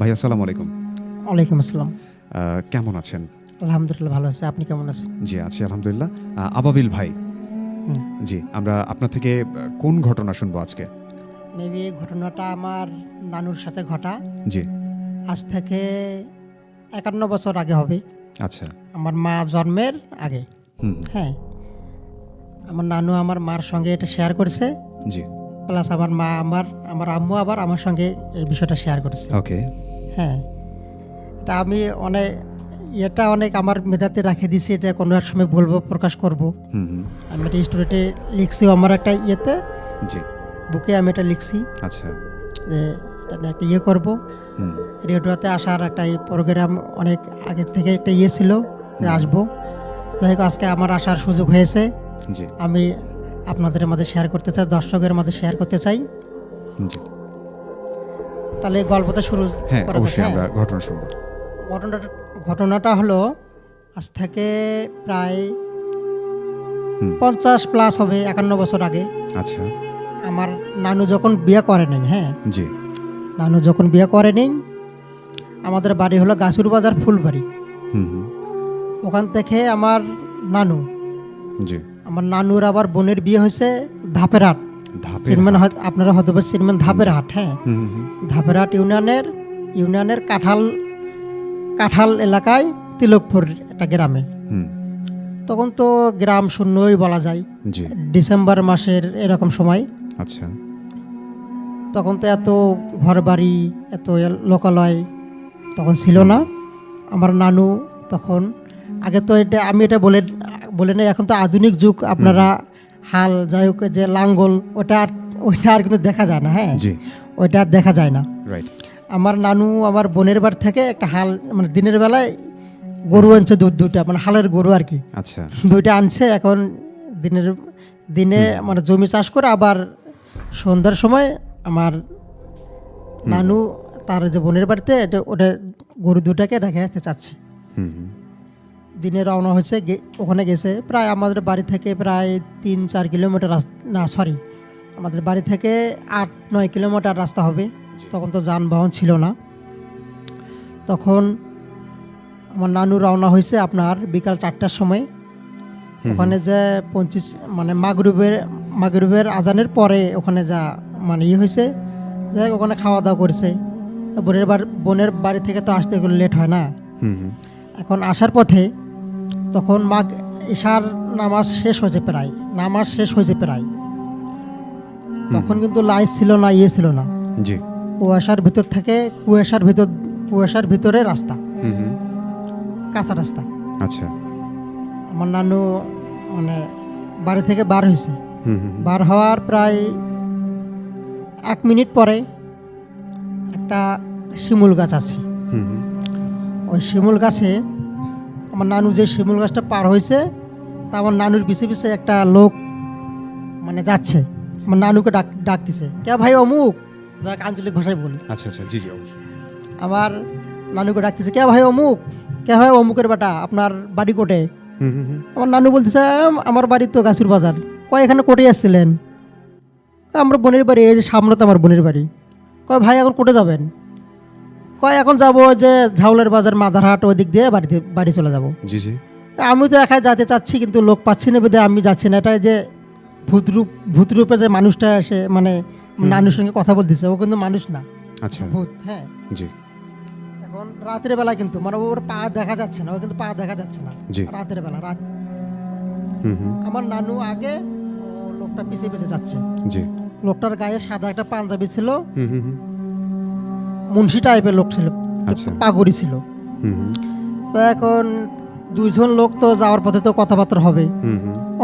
ভাই আসসালামু আলাইকুম। ওয়ালাইকুম আসসালাম। কেমন আছেন? আলহামদুলিল্লাহ ভালো আছে। আপনি কেমন আছেন? জি আছি আলহামদুলিল্লাহ। আবাবিল ভাই। জি আমরা আপনার থেকে কোন ঘটনা শুনব আজকে? মেবি এই ঘটনাটা আমার নানুর সাথে ঘটা। জি। আজ থেকে একান্ন বছর আগে হবে। আচ্ছা। আমার মা জন্মের আগে। হ্যাঁ। আমার নানু আমার মার সঙ্গে এটা শেয়ার করেছে। জি। প্লাস আমার মা আমার আমার আম্মু আবার আমার সঙ্গে এই বিষয়টা শেয়ার করেছে। ওকে হ্যাঁ। এটা আমি অনেক এটা অনেক আমার মেধাতে রাখে দিছি এটা কোনো এক সময় বলব প্রকাশ করব। আমি এটা স্টোরিতে লিখছি আমার একটা ইয়েতে। জি। বুকে আমি এটা লিখছি। আচ্ছা। যে এটা একটা ইয়ে করব। রেডিওতে আসার একটা প্রোগ্রাম অনেক আগের থেকে একটা ইয়ে ছিল যে আসব। যাই হোক আজকে আমার আসার সুযোগ হয়েছে। আমি আপনাদের মধ্যে শেয়ার করতে চাই দর্শকের মধ্যে শেয়ার করতে চাই। তাহলে গল্পটা শুরু হ্যাঁ অবশ্যই হ্যাঁ? আমরা ঘটনা শুনব। ঘটনাটা ঘটনাটা হলো আজ থেকে প্রায় পঞ্চাশ প্লাস হবে একান্ন বছর আগে। আচ্ছা। আমার নানু যখন বিয়ে করে নেই হ্যাঁ? জি। নানু যখন বিয়ে করে নেই আমাদের বাড়ি হলো গাছুর বাজার ফুলবাড়ি। ওখান থেকে আমার নানু জি। আমার নানুর আবার বোনের বিয়ে হয়েছে ধাপের হয়তো আপনারা হয়তো চিনবেন ধাপের হাট হ্যাঁ? ধাপের হাট ইউনিয়নের ইউনিয়নের কাঁঠাল কাঁঠাল এলাকায় তিলকপুর একটা গ্রামে। তখন তো গ্রাম শূন্যই বলা যায়। ডিসেম্বর মাসের এরকম সময়। আচ্ছা। তখন তো এত ঘর বাড়ি এত লোকালয় তখন ছিল না। আমার নানু তখন আগে তো এটা আমি এটা বলে বলে নেই এখন তো আধুনিক যুগ আপনারা হাল যাই হোক যে লাঙ্গল ওটা আর ওইটা আর কিন্তু দেখা যায় না হ্যাঁ? ওইটা আর দেখা যায় না। আমার নানু আমার বোনের বাড়ি থেকে একটা হাল মানে দিনের বেলায় গরু আনছে দু দুটা মানে হালের গরু আর কি। আচ্ছা। দুইটা আনছে এখন দিনের দিনে মানে জমি চাষ করে আবার সন্ধ্যার সময় আমার নানু তার যে বোনের বাড়িতে ওটা গরু দুটাকে রেখে আসতে চাচ্ছে। দিনে রওনা হয়েছে গে- ওখানে গেছে। প্রায় আমাদের বাড়ি থেকে প্রায় তিন চার কিলোমিটার না সরি আমাদের বাড়ি থেকে আট নয় কিলোমিটার রাস্তা হবে। তখন তো যানবাহন ছিল না। তখন আমার নানু রওনা হয়েছে আপনার বিকাল চারটার সময়। ওখানে যে পঁচিশ মানে মাগরুবের মাগরুবের আজানের পরে ওখানে যা মানে ইয়ে হয়েছে যাই ওখানে খাওয়া দাওয়া করছে। বোনের বাড়ি বোনের বাড়ি থেকে তো আসতে গেলে লেট হয় না। এখন আসার পথে তখন মাগ ঈশার নামাজ শেষ হয়েছে প্রায় নামাজ শেষ হয়েছে প্রায়। তখন কিন্তু লাইট ছিল না ইয়ে ছিল না। জি। কুয়াশার ভিতর থেকে কুয়াশার ভিতর কুয়াশার ভিতরে রাস্তা। কাঁচা রাস্তা। আচ্ছা। আমার নানু মানে বাড়ি থেকে বার হয়েছে। বার হওয়ার প্রায় এক মিনিট পরে একটা শিমুল গাছ আছে। ওই শিমুল গাছে আমার নানু যে শিমুল গাছটা পার হয়েছে তা আমার নানুর পিছে পিছে একটা লোক মানে যাচ্ছে। আমার নানুকে ডাক ডাকতেছে। কে ভাই অমুক? আঞ্চলিক ভাষায় বলি আচ্ছা আচ্ছা জি জি অবশ্যই। আমার নানুকে ডাকতেছে কে ভাই অমুক? কে ভাই অমুকের বেটা? আপনার বাড়ি কোটে? আমার নানু বলতেছে আমার বাড়ি তো গাছুর বাজার। কয় এখানে কোটে আসছিলেন? আমার বোনের বাড়ি এই যে সামনে তো আমার বোনের বাড়ি। কয় ভাই এখন কোটে যাবেন? কয় এখন যাব যে ঝাউলের বাজার মাদারহাট ওই দিক দিয়ে বাড়িতে বাড়ি চলে যাব। জি জি। আমি তো একাই যেতে চাচ্ছি কিন্তু লোক পাচ্ছি না বেদে আমি যাচ্ছি না। এটাই যে ভূতরূপ ভূতরূপে যে মানুষটা এসে মানে নানুর সঙ্গে কথা বলতেছে ও কিন্তু মানুষ না। আচ্ছা। ভূত হ্যাঁ। জি। এখন রাতের বেলা কিন্তু মানে ওর পা দেখা যাচ্ছে না ও কিন্তু পা দেখা যাচ্ছে না। জি। রাতের বেলা রাত হুম হুম। আমার নানু আগে ও লোকটা পিছিয়ে পিছিয়ে যাচ্ছে। জি। লোকটার গায়ে সাদা একটা পাঞ্জাবি ছিল। হুম হুম হুম। মুন্সি টাইপের লোক ছিল আচ্ছা। পাগড়ি ছিল। তো এখন দুইজন লোক তো যাওয়ার পথে তো কথাবার্তা হবে।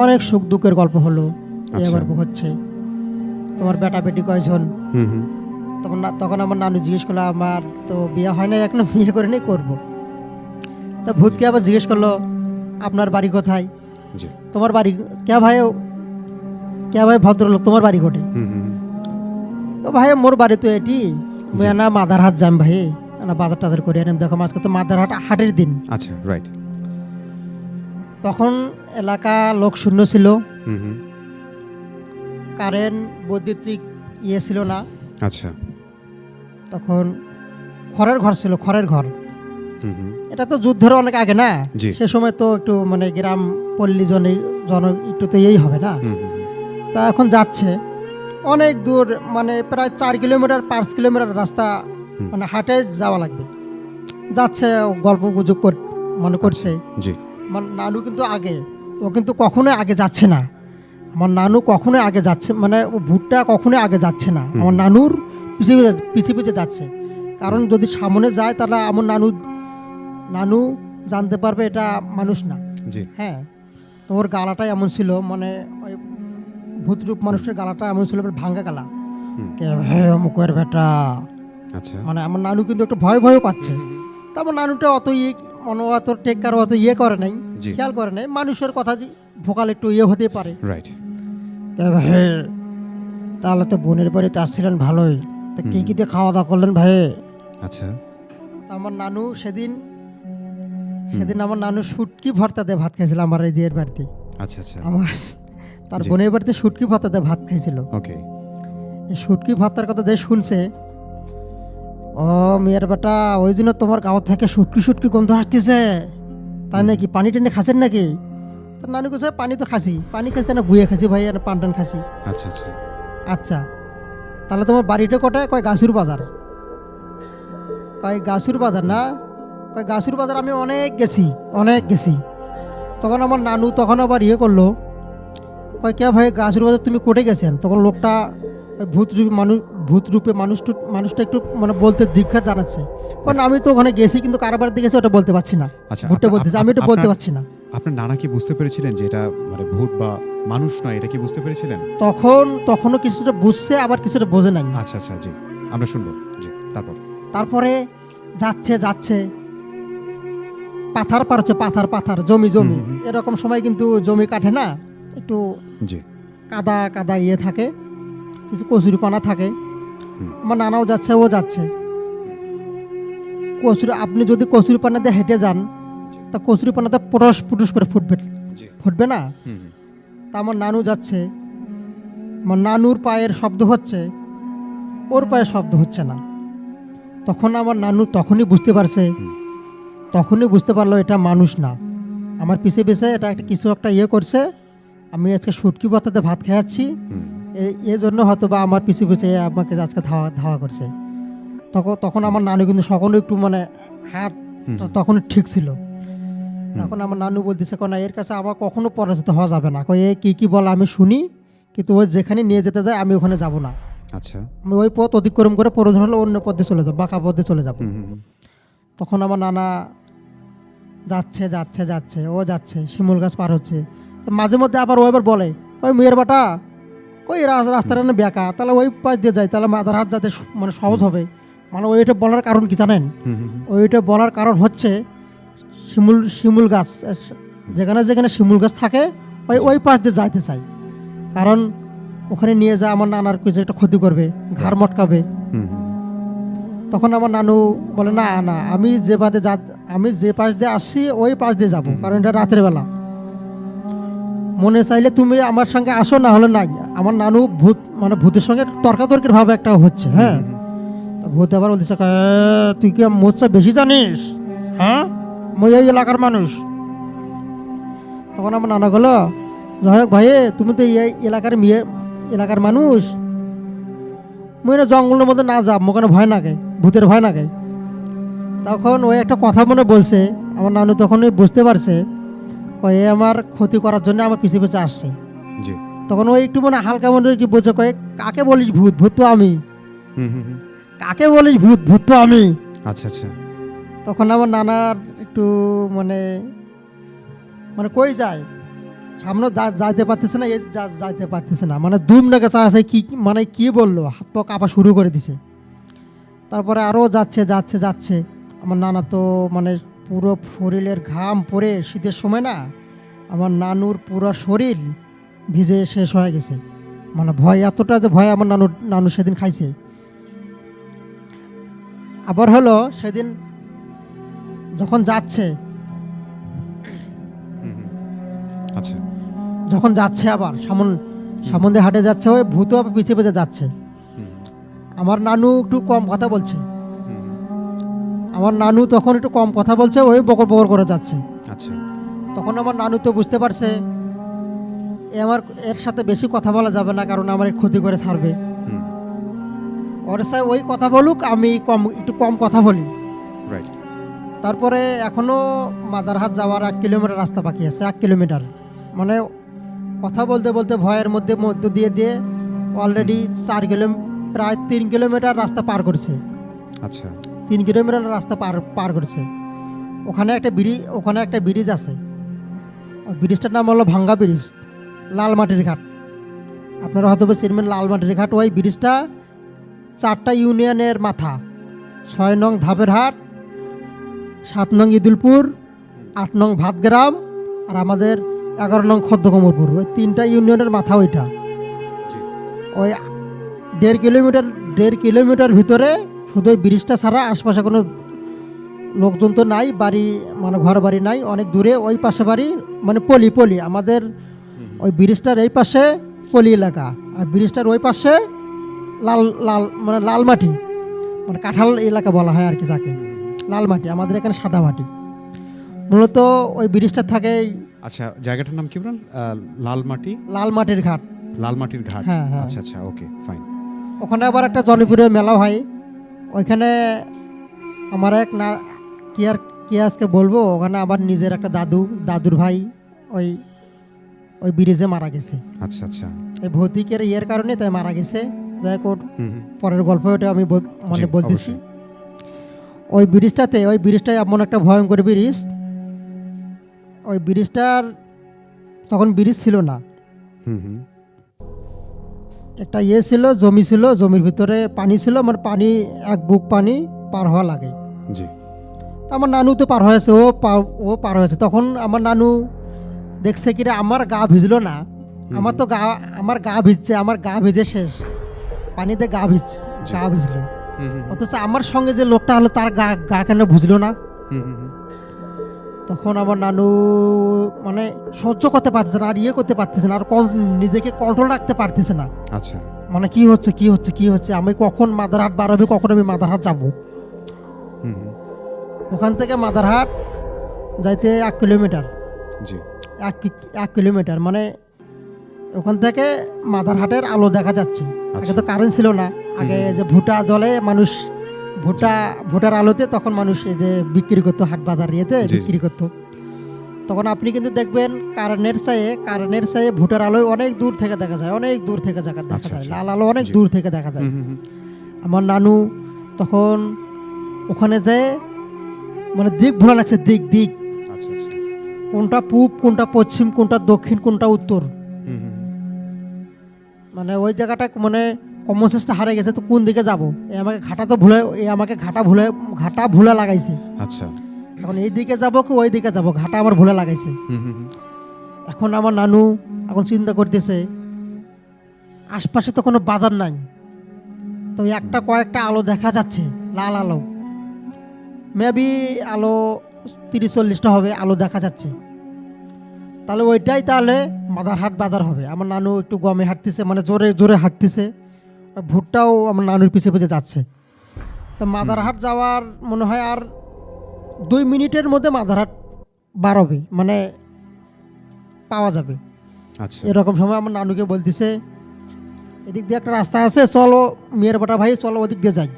অনেক সুখ দুঃখের গল্প হলো এই আচ্ছা। গল্প হচ্ছে। তোমার বেটা বেটি কয়জন? তখন না তখন আমার নানু জিজ্ঞেস করল আমার তো বিয়ে হয় না এখনও বিয়ে করে নেই করব। তা ভূতকে আবার জিজ্ঞেস করল আপনার বাড়ি কোথায়? তোমার বাড়ি কে ভাই কে ভাই ভদ্রলোক তোমার বাড়ি কোটে ভাই মোর বাড়ি তো এটি। না মাদার হাট যাম ভাই। না বাজার টাজার করে আনিম। দেখো আজকে তো মাদার হাট হাটের দিন। আচ্ছা রাইট তখন এলাকা লোক শূন্য ছিল। কারেন্ট বৈদ্যুতিক ইয়ে ছিল না। আচ্ছা। তখন খড়ের ঘর ছিল খড়ের ঘর। এটা তো যুদ্ধের অনেক আগে না? সে সময় তো একটু মানে গ্রাম পল্লী জন জন একটু তো এই হবে না? তা এখন যাচ্ছে। অনেক দূর মানে প্রায় চার কিলোমিটার পাঁচ কিলোমিটার রাস্তা মানে হাটে যাওয়া লাগবে। যাচ্ছে গল্প গুজব মনে করছে। জি। আমার নানু কিন্তু আগে ও কিন্তু কখনোই আগে যাচ্ছে না। আমার নানু কখনোই আগে যাচ্ছে মানে ও ভুট্টা কখনোই আগে যাচ্ছে না। আমার নানুর পিছিয়ে পিছিয়ে- পিছিয়ে যাচ্ছে। কারণ যদি সামনে যায় তাহলে আমার নানু নানু জানতে পারবে এটা মানুষ না। জি। হ্যাঁ তো ওর গালাটাই এমন ছিল মানে ভূতরূপ মানুষের গালাটা এমন ছিল ভাঙ্গা গালা। অমুকের বেটা? আচ্ছা। মানে আমার নানু কিন্তু একটু ভয় ভয় পাচ্ছে। তা আমার নানুটা অত ইয়ে মনে অত টেক টেক্কার অত ইয়ে করে নাই খেয়াল করে নাই। মানুষের কথা ভোকাল একটু ইয়ে হতে পারে। রাইট তাহলে তো বোনের বাড়িতে আসছিলেন ভালোই। তা কি কি দিয়ে খাওয়া দাওয়া করলেন ভাই? আচ্ছা। তা আমার নানু সেদিন সেদিন আমার নানু শুটকি ভর্তা দিয়ে ভাত খাইছিল আমার এই এর বাড়িতে। আচ্ছা আচ্ছা। আমার তার। বোনের বাড়িতে শুটকি দিয়ে ভাত খাইছিল ওকে। এই শুটকি ভর্তার কথা যে শুনছে ও মেয়ের বেটা ওই জন্য তোমার গাঁও থেকে শুটকি শুটকি গন্ধ আসতেছে। তাই নাকি পানি টানি খাচ্ছেন নাকি? তো নানু কাছে পানি তো খাসি পানি খাচ্ছে না গুয়ে খাসি ভাই আর পান টান খাসি আচ্ছা আচ্ছা। আচ্ছা তাহলে তোমার বাড়িটা কটায় কয় গাছুর বাজার? কয় গাছুর বাজার না? কয় গাছুর বাজার আমি অনেক গেছি অনেক গেছি। তখন আমার নানু তখন আবার ইয়ে করল কয় কে ভাই গাছুর বাজার তুমি কোটে গেছেন? তখন লোকটা ভূত রূপে মানুষ ভূত রূপে মানুষ মানুষটা একটু মানে বলতে দীক্ষা জানাচ্ছে। কারণ আমি তো ওখানে গেছি কিন্তু কারবার দিকে গেছি ওটা বলতে পারছি না। আচ্ছা আপনা- বলতেছি আমি এটা বলতে পারছি না। আপনার নানা কি বুঝতে পেরেছিলেন যে এটা মানে ভূত বা মানুষ নয় এটা কি বুঝতে পেরেছিলেন? তখন তখনও কিছুটা বুঝছে আবার কিছুটা বোঝে নাই। আচ্ছা আচ্ছা জি আমরা শুনব জি তারপর। তারপরে যাচ্ছে যাচ্ছে পাথার পার হচ্ছে পাথার পাথার জমি জমি। এরকম সময় কিন্তু জমি কাটে না? একটু জি। কাদা কাদা ইয়ে থাকে কিছু কচুরি পানা থাকে। আমার নানাও যাচ্ছে ও যাচ্ছে। কচুরি আপনি যদি কচুরি পানাতে হেঁটে যান তা কচুরি পানাতে পরশ পুটুস করে ফুটবে। ফুটবে না? তা আমার নানু যাচ্ছে। আমার নানুর পায়ের শব্দ হচ্ছে ওর পায়ের শব্দ হচ্ছে না। তখন আমার নানু তখনই বুঝতে পারছে তখনই বুঝতে পারল এটা মানুষ না। আমার পিছে পিছে এটা একটা কিছু একটা ইয়ে করছে আমি আজকে সুটকি পাতাতে ভাত খাওয়াচ্ছি এই- জন্য হয়তো বা আমার পিছু পিছে আমাকে আজকে ধাওয়া ধাওয়া করছে। তখন তখন আমার নানু কিন্তু সকলে একটু মানে হাত তখন ঠিক ছিল। তখন আমার নানু বলতেছে না এর কাছে আমার কখনো পরাজিত হওয়া যাবে না। কই এ কি কি বলে আমি শুনি কিন্তু ওই যেখানে নিয়ে যেতে যায় আমি ওখানে যাব না। আচ্ছা। আমি ওই পথ অতিক্রম করে প্রয়োজন হলে অন্য পথে চলে যাব বাঁকা পথে চলে যাব। তখন আমার নানা যাচ্ছে যাচ্ছে যাচ্ছে ও যাচ্ছে শিমুল গাছ পার হচ্ছে। তো মাঝে মধ্যে আবার ও এবার বলে কই মেয়ের বাটা ওই রাস- রাস্তাটা না বেঁকা তাহলে ওই পাশ দিয়ে যাই তাহলে মাদার হাত যাতে মানে সহজ হবে। মানে ওইটা বলার কারণ কি জানেন? ওইটা বলার কারণ হচ্ছে শিমুল শিমুল গাছ যেখানে যেখানে শিমুল গাছ থাকে ওই ওই পাশ দিয়ে যাইতে চাই। কারণ ওখানে নিয়ে যা আমার নানার কিছু একটা ক্ষতি করবে ঘাড় মটকাবে। তখন আমার নানু বলে না না আমি যে পাশে যা আমি যে পাশ দিয়ে আসছি ওই পাশ দিয়ে যাব কারণ এটা রাতের বেলা। মনে চাইলে তুমি আমার সঙ্গে আসো না হলে নাই। আমার নানু ভূত মানে ভূতের সঙ্গে তর্কাতর্কির ভাবে একটা হচ্ছে হ্যাঁ? ভূত আবার বলতেছে "এ, তুই কি মোচা বেশি জানিস? হ্যাঁ? মই এই এলাকার মানুষ। তখন আমার নানা গেলো যাই হোক ভাই তুমি তো এই এলাকার মেয়ে এলাকার মানুষ। মুই না জঙ্গলের মধ্যে না যাব মোখানে ভয় লাগে ভূতের ভয় লাগে তখন ওই একটা কথা মনে বলছে আমার নানু তখনই বুঝতে পারছে। এ আমার ক্ষতি করার জন্য আমার পিছিয়ে পিছিয়ে আসছে। জি। তখন ওই একটু মনে হালকা মনে কি বোঝে কয়ে কাকে বলিস ভূত? ভূত তো আমি। হুম হুম হুম, কাকে বলিস ভূত? ভূত তো আমি। আচ্ছা আচ্ছা। তখন আমার নানার একটু মানে মানে কই যায়? সামনে যাইতে পারতেছে না এ যাইতে পারতেছে না। মানে দুম ডেকে আছে কি মানে কি বলল? হাত পা কাঁপা শুরু করে দিছে। তারপরে আরও যাচ্ছে যাচ্ছে যাচ্ছে। আমার নানা তো মানে পুরো শরীরের ঘাম পরে শীতের সময় না আমার নানুর পুরো শরীর ভিজে শেষ হয়ে গেছে। মানে ভয় এতটা যে ভয় আমার নানু নানু সেদিন খাইছে। আবার হলো সেদিন যখন যাচ্ছে আচ্ছা। যখন যাচ্ছে আবার সামন সামন দিয়ে হাটে যাচ্ছে ওই ভূত পিছিয়ে পিছিয়ে যাচ্ছে। আমার নানু একটু কম কথা বলছে। আমার নানু তখন একটু কম কথা বলছে ওই বকর বকর করে যাচ্ছে। আচ্ছা। তখন আমার নানু তো বুঝতে পারছে এ আমার এর সাথে বেশি কথা বলা যাবে না কারণ আমার ক্ষতি করে ছাড়বে। ওর সাথে ওই কথা বলুক আমি কম একটু কম কথা বলি। রাইট তারপরে এখনও মাদারহাট যাওয়ার এক কিলোমিটার রাস্তা বাকি আছে এক কিলোমিটার। মানে কথা বলতে বলতে ভয়ের মধ্যে মধ্য দিয়ে দিয়ে অলরেডি চার কিলো প্রায় তিন কিলোমিটার রাস্তা পার করছে। আচ্ছা। তিন কিলোমিটার রাস্তা পার পার করেছে। ওখানে একটা ব্রিজ ওখানে একটা ব্রিজ আছে। ব্রিজটার নাম হলো ভাঙ্গা ব্রিজ লালমাটির ঘাট। আপনারা হয়তো বা চিনবেন লালমাটির ঘাট। ওই ব্রিজটা চারটা ইউনিয়নের মাথা। ছয় নং ধাপের হাট সাত নং ইদুলপুর আট নং ভাতগ্রাম আর আমাদের এগারো নং খদ্দকমরপুর ওই তিনটা ইউনিয়নের মাথা ওইটা। ওই দেড় কিলোমিটার দেড় কিলোমিটার ভিতরে শুধু ওই ব্রিজটা ছাড়া আশপাশে কোনো লোকজন তো নাই বাড়ি মানে ঘর বাড়ি নাই অনেক দূরে ওই পাশে বাড়ি মানে পলি পলি। আমাদের ওই ব্রিজটার এই পাশে পলি এলাকা আর ব্রিজটার ওই পাশে লাল লাল মানে লাল মাটি মানে কাঁঠাল এলাকা বলা হয় আর কি যাকে। লাল মাটি আমাদের এখানে সাদা মাটি। মূলত ওই ব্রিজটা থাকে আচ্ছা জায়গাটার নাম কি বলেন? লাল মাটি? লাল মাটির ঘাট। লাল মাটির ঘাট। হ্যাঁ, হ্যাঁ। আচ্ছা আচ্ছা ওকে ফাইন। ওখানে আবার একটা জনপ্রিয় মেলা হয়। ওইখানে আমার এক না কি আর কি আজকে বলব? ওখানে আমার নিজের একটা দাদু দাদুর ভাই ওই ওই ব্রিজে মারা গেছে। আচ্ছা আচ্ছা। এই ভৌতিকের ইয়ের কারণে তাই মারা গেছে। যাই হোক পরের গল্প ওটা আমি মানে বলতেছি। ওই ব্রিজটাতে ওই ব্রিজটাই এমন একটা ভয়ঙ্কর ব্রিজ ওই ব্রিজটার তখন ব্রিজ ছিল না। হুম হুম। একটা ইয়ে ছিল জমি ছিল জমির ভিতরে পানি ছিল মানে পানি এক বুক পানি পার হওয়া লাগে। জি। আমার নানু তো পার হয়েছে ও ও পার হয়েছে। তখন আমার নানু দেখছে কি রে আমার গা ভিজলো না। আমার তো গা আমার গা ভিজছে আমার গা ভিজে শেষ। পানিতে গা ভিজ গা ভিজলো। অথচ আমার সঙ্গে যে লোকটা হলো তার গা গা কেন বুঝলো না। তখন আমার নানু মানে সহ্য করতে পারতেছে না আর ইয়ে করতে পারতেছে না আর নিজেকে কন্ট্রোল রাখতে পারতেছে না। আচ্ছা। মানে কি হচ্ছে কি হচ্ছে কি হচ্ছে? আমি কখন মাদারহাট বার হবে কখন আমি মাদারহাট যাব? ওখান থেকে মাদারহাট যাইতে এক কিলোমিটার। জি। এক কি- এক কিলোমিটার মানে ওখান থেকে মাদারহাটের আলো দেখা যাচ্ছে। আগে আচ্ছা। তো কারেন্ট ছিল না। আগে যে ভুটা জলে মানুষ ভুটা ভোটার আলোতে তখন মানুষ এই যে বিক্রি করতো হাট বাজার ইয়েতে। বিক্রি করতো তখন আপনি কিন্তু দেখবেন কারেন্টের চাইয়ে কারেন্টের চাইয়ে ভুটার আলোয় অনেক দূর থেকে দেখা যায় অনেক দূর থেকে দেখা দেখা আচ্ছা, যায় আচ্ছা। লাল আলো অনেক দূর থেকে দেখা যায়। আমার নানু তখন ওখানে যেয়ে মানে দিক ভোলা লাগছে দিক দিক আচ্ছা কোনটা পূব কোনটা পশ্চিম কোনটা দক্ষিণ কোনটা উত্তর। মানে ওই জায়গাটা মানে কমন সেন্সটা হারিয়ে গেছে তো কোন দিকে যাব? এ আমাকে ঘাটা তো ভুলে এ আমাকে ঘাটা ভুলে ঘাটা ভুলে লাগাইছে। আচ্ছা। এখন এই দিকে যাব কি ওই দিকে যাব? ঘাটা আমার ভুলে লাগাইছে। এখন আমার নানু এখন চিন্তা করতেছে আশপাশে তো কোনো বাজার নাই। তো একটা কয়েকটা আলো দেখা যাচ্ছে লাল আলো। মেবি আলো তিরিশ চল্লিশটা হবে আলো দেখা যাচ্ছে। তাহলে ওইটাই তাহলে মাদারহাট বাজার হবে। আমার নানু একটু গমে হাঁটতেছে মানে জোরে জোরে হাঁটতেছে। ভুট্টাও আমার নানুর পিছে পিছে যাচ্ছে। তো মাদারহাট যাওয়ার মনে হয় আর দুই মিনিটের মধ্যে মাদারহাট বার হবে মানে পাওয়া যাবে। আচ্ছা। এরকম সময় আমার নানুকে বলতেছে এদিক দিয়ে একটা রাস্তা আছে চলো মেয়ের বাটা ভাই চলো ওদিক দিয়ে যাই।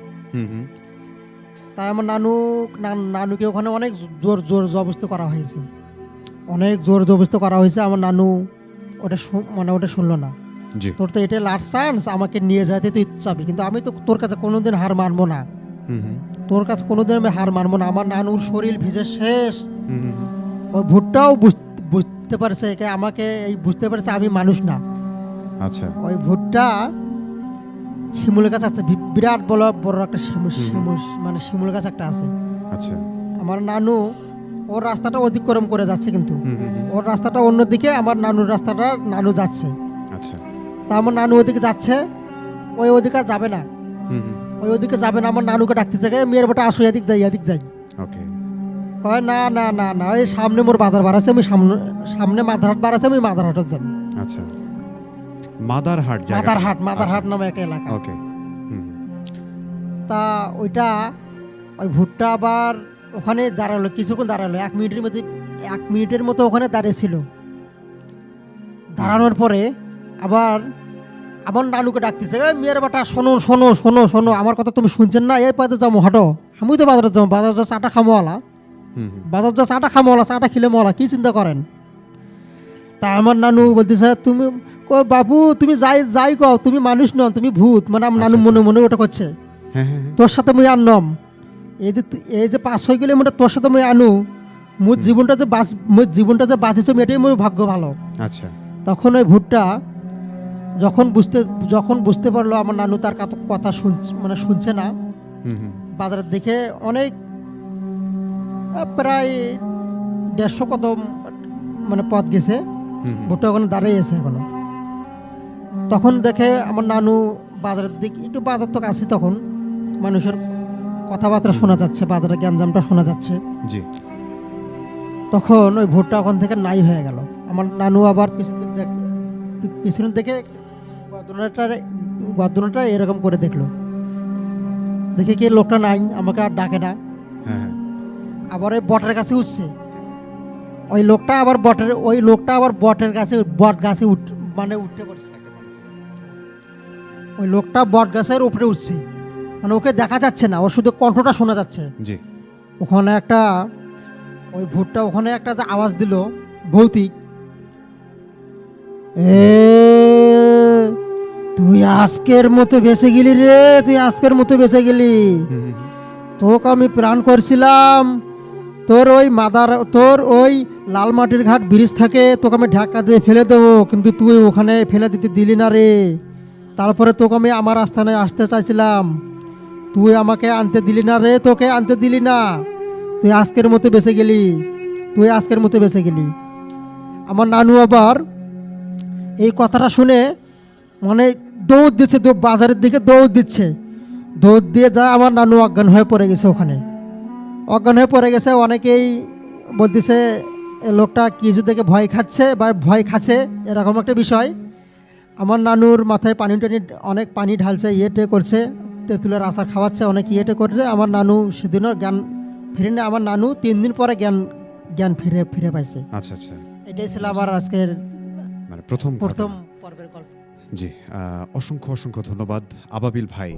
তাই আমার নানু নান- নানুকে ওখানে অনেক জোর জোর জবস্ত করা হয়েছে। অনেক জোর জবস্ত করা হয়েছে আমার নানু ওটা মানে ওটা শুনলো না। তোর তো এটা লাস্ট চান্স আমাকে নিয়ে যাইতে তুই চাবি কিন্তু আমি তো তোর কাছে কোনোদিন হার মানবো না। তোর কাছে কোনোদিন আমি হার মানবো না। আমার নানুর শরীর ভিজে শেষ। ওই ভুট্টাও বুঝ- বুঝতে পারছে আমাকে এই বুঝতে পারছে আমি মানুষ না। আচ্ছা। ওই ভুট্টা শিমুল গাছ আছে। বিরাট বড় বড় একটা মানে শিমুল গাছ একটা আছে। আচ্ছা। আমার নানু ওর রাস্তাটা অতিক্রম করে যাচ্ছে কিন্তু। ওর রাস্তাটা অন্যদিকে আমার নানুর রাস্তাটা নানু যাচ্ছে। আচ্ছা। তা আমার নানু ওদিকে যাচ্ছে। ওই ওদিকে যাবে না। ওই ওদিকে যাবে না আমার নানুকে ডাকতেছে "এ, মেয়ের বেটা আসো এদিক যাই এদিক যাই। ওকে। কয় না না না না ওই সামনে মোর বাজার বার আছে আমি সামনে সামনে মাদারহাট বার আছে আমি মাদারহাটত যাব। আচ্ছা। মাদারহাট মাদারহাট মাদারহাট নামে একটা এলাকা। ওকে। তা ওইটা ওই ভুট্টা আবার ওখানে দাঁড়াল কিছুক্ষণ দাঁড়াল এক মিনিটের মধ্যে এক মিনিটের মতো ওখানে দাঁড়িয়েছিল দাঁড়ানোর পরে আবার আমার নানুকে ডাকতেছে এই মেয়ের বাটা শোনো শোনো শোনো শোনো আমার কথা তুমি শুনছেন না? এই পাতে যাব হাঁটো আমি তো বাজারে যাব বাজার যা চাটা খামোয়ালা। বাজার যা চাটা খামোয়ালা চাটা খেলে মলা কি চিন্তা করেন? তা আমার নানু বলতেছে তুমি কো বাবু তুমি যাই যাই কও তুমি মানুষ নন তুমি ভূত। মানে আমার নানু আচ্ছা, মনে মনে ওটা করছে হ্যাঁ হ্যাঁ হ্যাঁ। তোর সাথে মুই আনলাম এই যে এই যে পাঁচ ছয় কিলোমিটার তোর সাথে মুই আনু। মোর জীবনটা যে বাঁচ মোর জীবনটা যে বাঁচেছে এটাই মোর ভাগ্য ভালো। আচ্ছা। তখন ওই ভুট্টা যখন বুঝতে যখন বুঝতে পারল আমার নানু তার কথা শুনছে মানে শুনছে না বাজারের দেখে অনেক প্রায় দেড়শো কদম মানে পথ গেছে। ভুট্টা ওখানে দাঁড়িয়ে আছে এখনও। তখন দেখে আমার নানু বাজারের দিকে একটু বাজার তো কাছে তখন মানুষের কথাবার্তা শোনা যাচ্ছে বাজারের গ্যাঞ্জামটা শোনা যাচ্ছে। জি। তখন ওই ভুট্টা ওখান থেকে নাই হয়ে গেল। আমার নানু আবার পিছন পিছনের দিকে গর্দনাটা গর্দনাটা এরকম করে দেখল। দেখে কি লোকটা নাই আমাকে আর ডাকে না। হ্যাঁ হ্যাঁ। আবার ওই বটের কাছে উঠছে। ওই লোকটা আবার বটের ওই লোকটা আবার বটের কাছে বট গাছে উঠ মানে উঠতে পারছে ওই লোকটা বট গাছের উপরে উঠছে। মানে ওকে দেখা যাচ্ছে না ওর শুধু কণ্ঠটা শোনা যাচ্ছে। জি। ওখানে একটা ওই ভুট্টা ওখানে একটা যে আওয়াজ দিল ভৌতিক। এ তুই আজকের মতো বেঁচে গেলি রে, তুই আজকের মতো বেঁচে গেলি। তোকে আমি প্রাণ করছিলাম। তোর ওই মাদার, তোর ওই লাল মাটির ঘাট ব্রিজ থাকে তোকে আমি ঢাকা দিয়ে ফেলে দেবো, কিন্তু তুই ওখানে ফেলে দিতে দিলি না রে। তারপরে তোকে আমি আমার আস্থানে আসতে চাইছিলাম। তুই আমাকে আনতে দিলি না রে, তোকে আনতে দিলি না। তুই আজকের মতো বেঁচে গেলি, তুই আজকের মতো বেঁচে গেলি। আমার নানু আবার এই কথাটা শুনে মানে দৌড় দিচ্ছে বাজারের দিকে দৌড় দিচ্ছে। দৌড় দিয়ে যা আমার নানু অজ্ঞান হয়ে পড়ে গেছে ওখানে। অজ্ঞান হয়ে পড়ে গেছে অনেকেই বলতেছে লোকটা কিছু থেকে ভয় খাচ্ছে বা ভয় খাচ্ছে এরকম একটা বিষয়। আমার নানুর মাথায় পানি টানি অনেক পানি ঢালছে ইয়েটে করছে তেঁতুলের আচার খাওয়াচ্ছে অনেক ইয়েটে করছে। আমার নানু সেদিনও জ্ঞান ফিরেনি আমার নানু তিন দিন পরে জ্ঞান জ্ঞান ফিরে ফিরে পাইছে। আচ্ছা আচ্ছা। এটাই ছিল আমার আজকের মানে প্রথম প্রথম পর্বের গল্প। জি অসংখ্য অসংখ্য ধন্যবাদ। আবাবিল ভাই